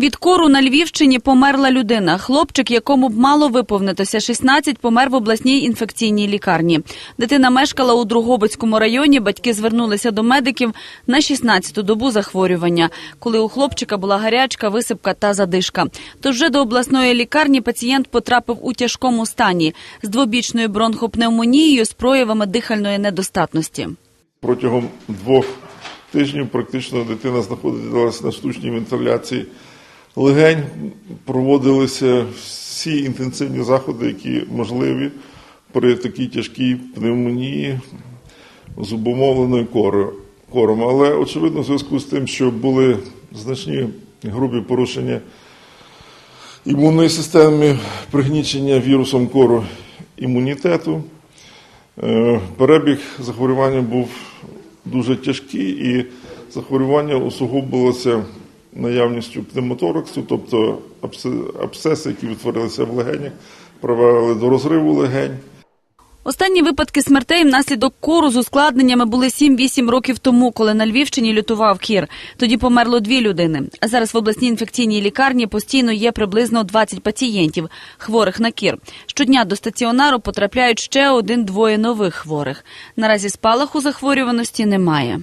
Від кору на Львівщині померла людина. Хлопчик, якому б мало виповнитися 16, помер в обласній інфекційній лікарні. Дитина мешкала у Другобицькому районі. Батьки звернулися до медиків на 16-ту добу захворювання, коли у хлопчика була гарячка, висипка та задишка. Тож вже до обласної лікарні пацієнт потрапив у тяжкому стані з двобічною бронхопневмонією з проявами дихальної недостатності. Протягом двох тижнів практично дитина знаходилася на штучній вентиляції легень. Проводилися всі інтенсивні заходи, які можливі при такій тяжкій пневмонії з обумовленою кором. Але очевидно, в зв'язку з тим, що були значні грубі порушення імунної системи, пригнічення вірусом кору імунітету. Е, Перебіг захворювання був дуже тяжкий, і захворювання усугубилося наявністю пневмотораксу, тобто абсе- абсцеси, які відтворилися в легенях, привели до розриву легень. Останні випадки смертей внаслідок кору з ускладненнями були 7-8 років тому, коли на Львівщині лютував кір. Тоді померло дві людини. А зараз в обласній інфекційній лікарні постійно є приблизно 20 пацієнтів, хворих на кір. Щодня до стаціонару потрапляють ще один-двоє нових хворих. Наразі спалаху захворюваності немає.